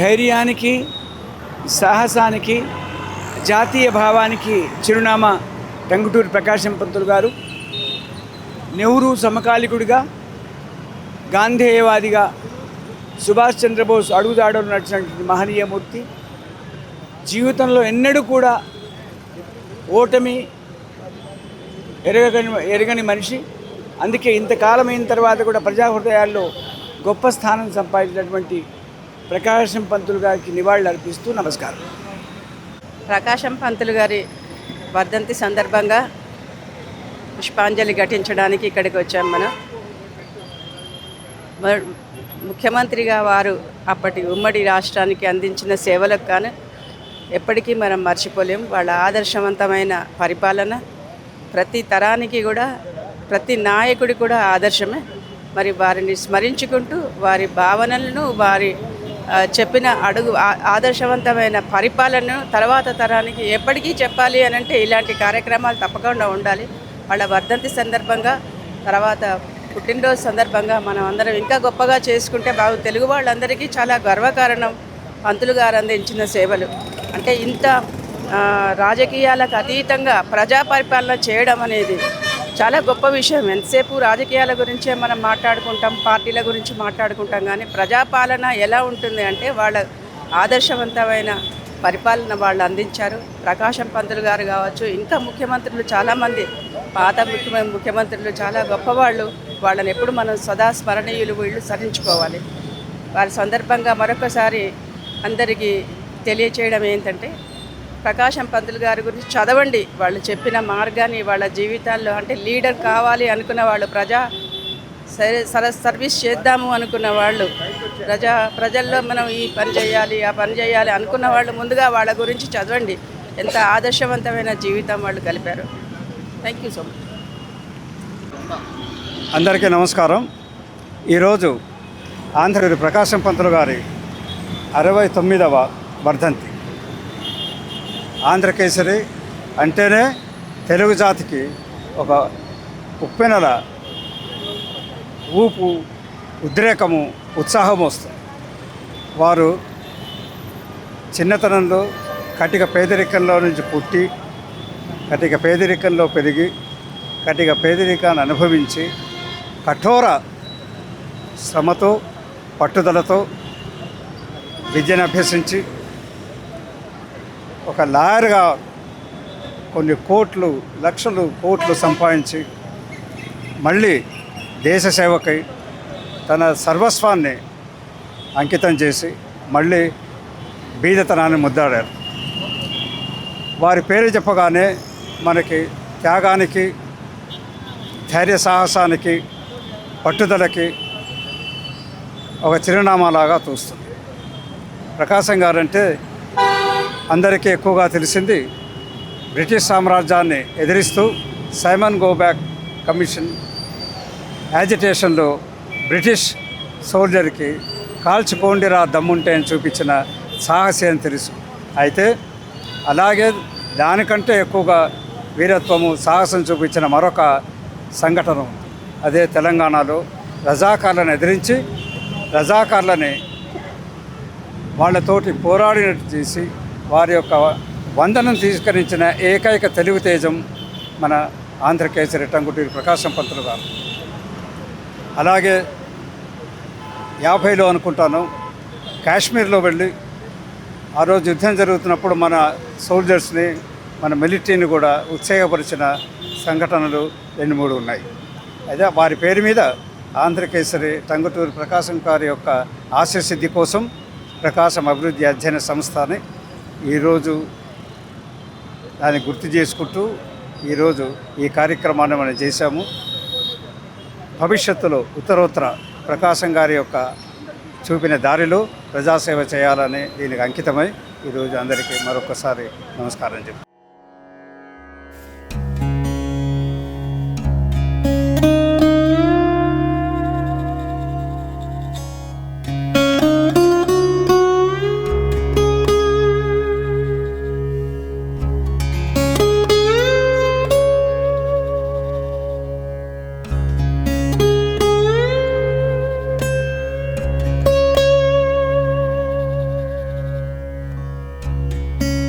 ధైర్యానికి సాహసానికి జాతీయ భావానికి చిరునామా టంగుటూరి ప్రకాశం పంతులు గారు. నెహ్రూ సమకాలికుడిగా గాంధేయవాదిగా సుభాష్ చంద్రబోస్ అడుగుదాడలు నడిచినటువంటి మహనీయమూర్తి జీవితంలో ఎన్నడూ కూడా ఓటమి ఎరగని ఎరగని మనిషి. అందుకే ఇంతకాలం అయిన తర్వాత కూడా ప్రజా హృదయాల్లో గొప్ప స్థానం సంపాదించినటువంటి ప్రకాశం పంతులు గారికి నివాళులు అర్పిస్తూ నమస్కారం. ప్రకాశం పంతులు గారి వర్ధంతి సందర్భంగా పుష్పాంజలి ఘటించడానికి ఇక్కడికి వచ్చాం మనం. ముఖ్యమంత్రిగా వారు అప్పటి ఉమ్మడి రాష్ట్రానికి అందించిన సేవలకు కానీ ఎప్పటికీ మనం మర్చిపోలేం. వాళ్ళ ఆదర్శవంతమైన పరిపాలన ప్రతి తరానికి కూడా ప్రతి నాయకుడి కూడా ఆదర్శమే. మరి వారిని స్మరించుకుంటూ వారి భావనలను వారి చెప్పిన అడుగు ఆదర్శవంతమైన పరిపాలనను తర్వాత తరానికి ఎప్పటికీ చెప్పాలి అని అంటే ఇలాంటి కార్యక్రమాలు తప్పకుండా ఉండాలి. వాళ్ళ వర్ధంతి సందర్భంగా తర్వాత పుట్టినరోజు సందర్భంగా మనం అందరం ఇంకా గొప్పగా చేసుకుంటే బాగు తెలుగు వాళ్ళందరికీ చాలా గర్వకారణం పంతులు గారు అందించిన సేవలు. అంటే ఇంత రాజకీయాలకు అతీతంగా ప్రజా పరిపాలన చేయడం అనేది చాలా గొప్ప విషయం. ఎంతసేపు రాజకీయాల గురించే మనం మాట్లాడుకుంటాం పార్టీల గురించి మాట్లాడుకుంటాం కానీ ప్రజాపాలన ఎలా ఉంటుంది అంటే వాళ్ళ ఆదర్శవంతమైన పరిపాలన వాళ్ళు అందించారు. ప్రకాశం పంతులు గారు కావచ్చు ఇంకా ముఖ్యమంత్రులు చాలామంది పాత ముఖ్య ముఖ్యమంత్రులు చాలా గొప్పవాళ్ళు. వాళ్ళని ఎప్పుడు మనం సదా స్మరణీయులు వీళ్ళు సరించుకోవాలి వారి సందర్భంగా మరొకసారి అందరికీ తెలియచేయడం ఏంటంటే ప్రకాశం పంతులు గారి గురించి చదవండి. వాళ్ళు చెప్పిన మార్గాన్ని వాళ్ళ జీవితాల్లో అంటే లీడర్ కావాలి అనుకున్న వాళ్ళు ప్రజా సర సర్వీస్ చేద్దాము అనుకున్న వాళ్ళు ప్రజా ప్రజల్లో మనం ఈ పని చేయాలి ఆ పని చేయాలి అనుకున్న వాళ్ళు ముందుగా వాళ్ళ గురించి చదవండి. ఎంత ఆదర్శవంతమైన జీవితం వాళ్ళు కలిపారు థ్యాంక్ యూ సో మచ్. అందరికీ నమస్కారం. ఈరోజు ఆంధ్రుడు ప్రకాశం పంతులు గారి అరవై తొమ్మిదవ వర్ధంతి. ఆంధ్రకేసరి అంటేనే తెలుగు జాతికి ఒక ఉప్పెనల ఊపు ఉద్రేకము ఉత్సాహం వస్తుంది. వారు చిన్నతనంలో కటిక పేదరికంలో నుంచి పుట్టి కటిక పేదరికంలో పెరిగి కటిక పేదరికాన్ని అనుభవించి కఠోర శ్రమతో పట్టుదలతో విద్యను అభ్యసించి ఒక లాయర్గా కొన్ని కోట్లు లక్షలు కోట్లు సంపాదించి మళ్ళీ దేశ సేవకై తన సర్వస్వాన్ని అంకితం చేసి మళ్ళీ బీదతనాన్ని ముద్దాడారు. వారి పేరు చెప్పగానే మనకి త్యాగానికి ధైర్య సాహసానికి పట్టుదలకి ఒక చిరునామాలాగా చూస్తుంది ప్రకాశం గారంటే అందరికీ ఎక్కువగా తెలిసింది బ్రిటిష్ సామ్రాజ్యాన్ని ఎదిరిస్తూ సైమన్ గోబ్యాక్ కమిషన్ యాజిటేషన్లో బ్రిటిష్ సోల్జర్కి కాల్చిపోండిరా దమ్ముంటే అని చూపించిన సాహసి అని తెలుసు. అయితే అలాగే దానికంటే ఎక్కువగా వీరత్వము సాహసం చూపించిన మరొక సంఘటన అదే తెలంగాణలో రజాకార్లను ఎదిరించి రజాకార్లని వాళ్ళతోటి పోరాడినట్టు చేసి వారి యొక్క వందనం తీసుకరించిన ఏకైక తెలుగు తేజం మన ఆంధ్రకేసరి టంగుటూరి ప్రకాశం పంతులు గారు. అలాగే యాభైలో అనుకుంటాను కాశ్మీర్లో వెళ్ళి ఆ రోజు యుద్ధం జరుగుతున్నప్పుడు మన సోల్జర్స్ని మన మిలిటరీని కూడా ఉత్సాహపరిచిన సంఘటనలు రెండు మూడు ఉన్నాయి. అయితే వారి పేరు మీద ఆంధ్రకేసరి టంగుటూరి ప్రకాశం గారి యొక్క ఆశయసిద్ధి కోసం ప్రకాశం అభివృద్ధి అధ్యయన సంస్థని ఈరోజు దాన్ని గుర్తు చేసుకుంటూ ఈరోజు ఈ కార్యక్రమాన్ని మనం చేశాము. భవిష్యత్తులో ఉత్తరోత్తర ప్రకాశం గారి యొక్క చూపిన దారిలో ప్రజాసేవ చేయాలని దీనికి అంకితమై ఈరోజు అందరికీ మరొకసారి నమస్కారం చెప్పి